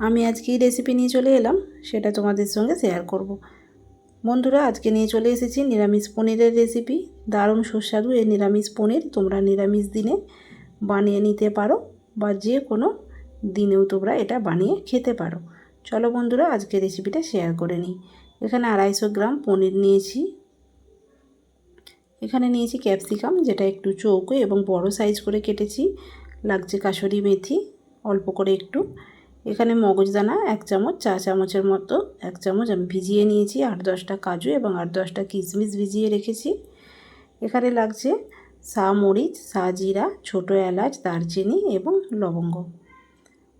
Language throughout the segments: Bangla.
আমি আজকে রেসিপি নিয়ে চলে এলাম, সেটা তোমাদের সঙ্গে শেয়ার করব। বন্ধুরা, আজকে নিয়ে চলে এসেছি নিরামিষ পনিরের রেসিপি দারুণ সুস্বাদু এই নিরামিষ পনির, তোমরা নিরামিষ দিনে বানিয়ে নিতে পারো বা যে কোনো দিনেও তোমরা এটা বানিয়ে খেতে পারো। চলো বন্ধুরা আজকে রেসিপিটা শেয়ার করে নিই। এখানে আড়াইশো গ্রাম পনির নিয়েছি। এখানে নিয়েছি ক্যাপসিকাম যেটা একটু চৌকো এবং বড় সাইজ করে কেটেছি। লাগছে কাসরি মেথি, অল্প করে একটু। এখানে মগজদানা এক চামচ, চা চামচের মতো এক চামচ। আমি ভিজিয়ে নিয়েছি আট দশটা কাজু এবং আট দশটা কিশমিশ ভিজিয়ে রেখেছি। এখানে লাগছে সা মরিচ, সা জিরা, ছোটো এলাচ, দারচিনি এবং লবঙ্গ।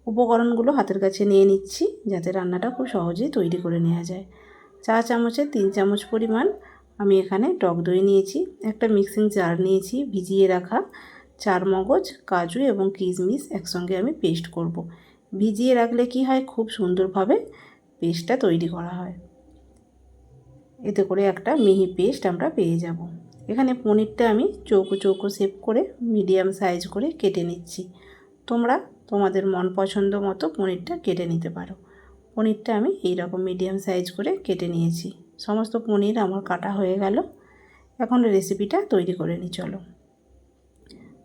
উপকরণগুলো হাতের কাছে নিয়ে নিচ্ছি যাতে রান্নাটা খুব সহজেই তৈরি করে নেওয়া যায়। চা চামচের তিন চামচ পরিমাণ আমি এখানে টক দই নিয়েছি, একটা মিক্সিং জার নিয়েছি, ভিজিয়ে রাখা চার মগজ, কাজু এবং কিশমিশ একসঙ্গে আমি পেস্ট করব। ভিজিয়ে রাখলে কি হয়? খুব সুন্দরভাবে পেস্টটা তৈরি করা হয়। এতে করে একটা মিহি পেস্ট আমরা পেয়ে যাব। এখানে পনিরটা আমি চৌকো চৌকো শেপ করে মিডিয়াম সাইজ করে কেটে নিচ্ছি। তোমরা তোমাদের মন পছন্দ মতো পনিরটা কেটে নিতে পারো। পনিরটা আমি এইরকম মিডিয়াম সাইজ করে কেটে নিয়েছি। সমস্ত পনির আমার কাটা হয়ে গেল। এখন রেসিপিটা তৈরি করে নিই, চলো।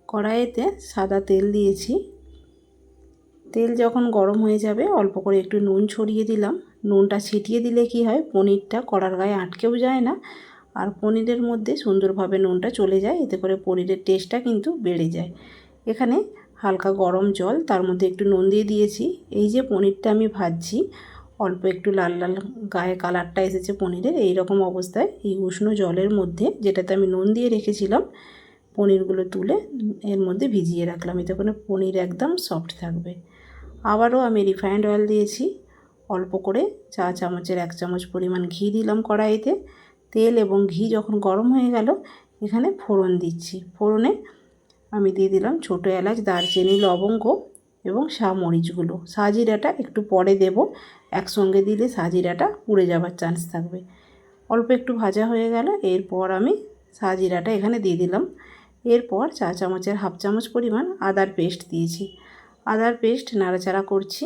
কড়াইতে সাদা তেল দিয়েছি। তেল যখন গরম হয়ে যাবে, অল্প করে একটু নুন ছড়িয়ে দিলাম। নুনটা ছিটিয়ে দিলে কি হয়, পনিরটা কড়ার গায়ে আটকেও যায় না। আর পনিরের মধ্যে সুন্দরভাবে নুনটা চলে যায়, এতে করে পনিরের টেস্টটা কিন্তু বেড়ে যায়। এখানে হালকা গরম জল, তার মধ্যে একটু নুন দিয়ে দিয়েছি। এই যে পনিরটা আমি ভাজছি, অল্প একটু লাল লাল গায়ে কালারটা এসেছে পনিরের, এই রকম অবস্থায় এই উষ্ণ জলের মধ্যে যেটাতে আমি নুন দিয়ে রেখেছিলাম, পনিরগুলো তুলে এর মধ্যে ভিজিয়ে রাখলাম। এতে করে পনির একদম সফট থাকবে। আবারও আমি রিফাইন্ড অয়েল দিয়েছি। অল্প করে চা চামচের এক চামচ পরিমাণ ঘি দিলাম কড়াইতে। তেল এবং ঘি যখন গরম হয়ে গেল, এখানে ফোড়ন দিচ্ছি। ফোড়নে আমি দিয়ে দিলাম ছোটো এলাচ, দারচিনি, লবঙ্গ এবং মরিচগুলো সাজিরাটা একটু পরে দেব। একসঙ্গে দিলে সাজিরাটা পুড়ে যাবার চান্স থাকবে। অল্প একটু ভাজা হয়ে গেল, এরপর আমি সাজিরাটা এখানে দিয়ে দিলাম। এরপর চা চামচের হাফ চামচ পরিমাণ আদার পেস্ট দিয়েছি। আদার পেস্ট নাড়াচাড়া করছি।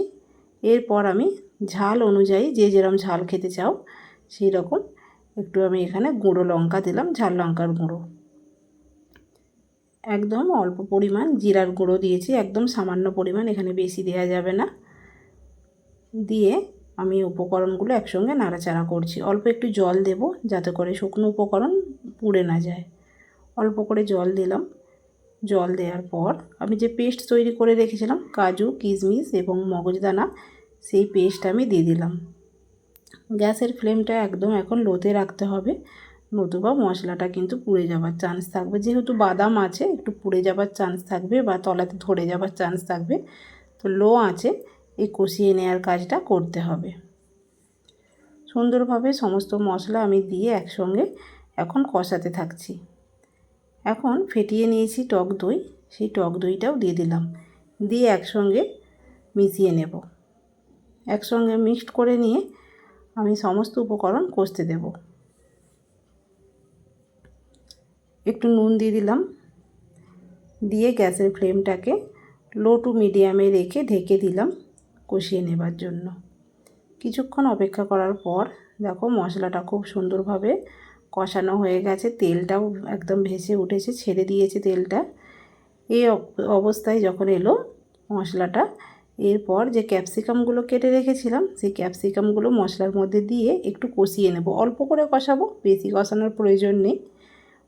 এরপর আমি ঝাল অনুযায়ী যে যেরকম ঝাল খেতে চাও সেই রকম একটু আমি এখানে গুঁড়ো লঙ্কা দিলাম, ঝাল লঙ্কার গুঁড়ো। একদম অল্প পরিমাণ জিরার গুঁড়ো দিয়েছি, একদম সামান্য পরিমাণ, এখানে বেশি দেওয়া যাবে না। দিয়ে আমি উপকরণগুলো একসঙ্গে নাড়াচাড়া করছি। অল্প একটু জল দেব যাতে করে শুকনো উপকরণ পুড়ে না যায়। অল্প করে জল দিলাম। জল দেওয়ার পর আমি যে পেস্ট তৈরি করে রেখেছিলাম, কাজু, কিশমিশ এবং মগজদানা, সেই পেস্ট আমি দিয়ে দিলাম। গ্যাসের ফ্লেমটা একদম এখন লোতে রাখতে হবে, নতুবা মশলাটা কিন্তু পুড়ে যাবার চান্স থাকবে। যেহেতু বাদাম আছে, একটু পুড়ে যাবার চান্স থাকবে বা তলাতে ধরে যাবার চান্স থাকবে, তো লো আছে এই কষিয়ে নেওয়ার কাজটা করতে হবে। সুন্দরভাবে সমস্ত মশলা আমি দিয়ে একসঙ্গে এখন কষাতে থাকছি। এখন ফেটিয়ে নিয়েছি টক দই, সেই টক দইটাও দিয়ে দিলাম। দিয়ে একসঙ্গে মিশিয়ে নেব। একসঙ্গে মিক্সড করে নিয়ে আমি সমস্ত উপকরণ কষতে দেব। একটু নুন দিয়ে দিলাম। দিয়ে গ্যাসের ফ্লেমটাকে লো টু মিডিয়ামে রেখে ঢেকে দিলাম কষিয়ে নেবার জন্য। কিছুক্ষণ অপেক্ষা করার পর দেখো মশলাটা খুব সুন্দরভাবে কষানো হয়ে গেছে। তেলটাও একদম ভেসে উঠেছে, ছেড়ে দিয়েছে তেলটা। এই অবস্থায় যখন এলো মশলাটা, এরপর যে ক্যাপসিকামগুলো কেটে রেখেছিলাম, সেই ক্যাপসিকামগুলো মশলার মধ্যে দিয়ে একটু কষিয়ে নেব। অল্প করে কষাবো, বেশি কষানোর প্রয়োজন নেই।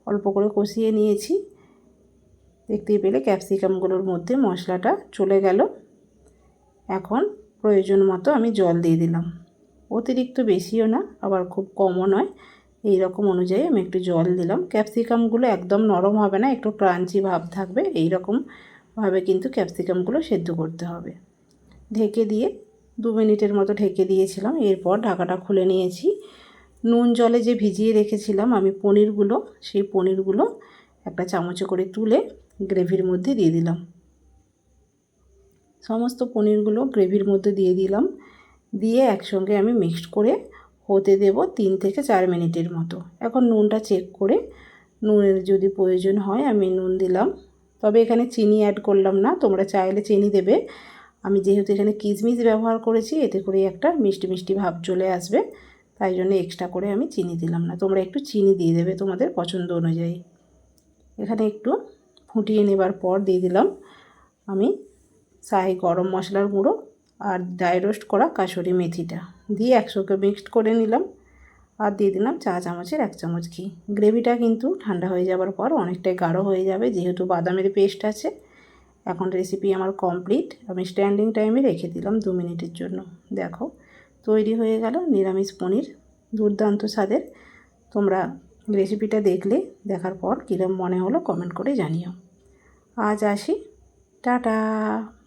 অল্প করে কষিয়ে নিয়েছি। দেখতেই পেলে ক্যাপসিকামগুলোর মধ্যে মশলাটা চলে গেল। এখন প্রয়োজন মতো আমি জল দিয়ে দিলাম। অতিরিক্ত বেশিও না, আবার খুব কমও নয়। এই রকম অনুযায়ী আমি একটু জল দিলাম। ক্যাপসিকামগুলো একদম নরম হবে না, একটু ক্রাঞ্চি ভাব থাকবে এই রকমভাবে কিন্তু ক্যাপসিকামগুলো সেদ্ধ করতে হবে। ঢেকে দিয়ে দু মিনিটের মতো ঢেকে দিয়েছিলাম, এরপর ঢাকাটা খুলে নিয়েছি। নুন জলে যে ভিজিয়ে রেখেছিলাম আমি পনিরগুলো, সেই পনিরগুলো একটা চামচে করে তুলে গ্রেভির মধ্যে দিয়ে দিলাম। সমস্ত পনিরগুলো গ্রেভির মধ্যে দিয়ে দিলাম। দিয়ে একসঙ্গে আমি মিক্সড করে হতে দেব তিন থেকে চার মিনিটের মতো। এখন নুনটা চেক করে নুনের যদি প্রয়োজন হয় আমি নুন দিলাম। তবে এখানে চিনি অ্যাড করলাম না, তোমরা চাইলে চিনি দেবে। আমি যেহেতু এখানে কিশমিশ ব্যবহার করেছি, এতে করে একটা মিষ্টি মিষ্টি ভাব চলে আসবে। তাই জন্য এক্সট্রা করে আমি চিনি দিলাম না। তোমরা একটু চিনি দিয়ে দেবে তোমাদের পছন্দ অনুযায়ী। এখানে একটু ফুটিয়ে নেবার পর দিয়ে দিলাম আমি সাই গরম মশলার গুঁড়ো আর ড্রাই রোস্ট করা কাসুরি মেথিটা। দিয়ে একসঙ্গে মিক্সড করে নিলাম। আর দিয়ে দিলাম চা চামচের এক চামচ ঘি। গ্রেভিটা কিন্তু ঠান্ডা হয়ে যাওয়ার পর অনেকটাই গাঢ় হয়ে যাবে, যেহেতু বাদামের পেস্ট আছে। এখন রেসিপি আমার কমপ্লিট আমি স্ট্যান্ডিং টাইমে রেখে দিলাম দু মিনিটের জন্য। দেখো, তৈরি হয়ে গেল নিরামিষ পনির, দুর্দান্ত স্বাদের। তোমরা রেসিপিটা দেখলে, দেখার পর কীরকম মনে হলো কমেন্ট করে জানিও। আজ আসি। টাটা!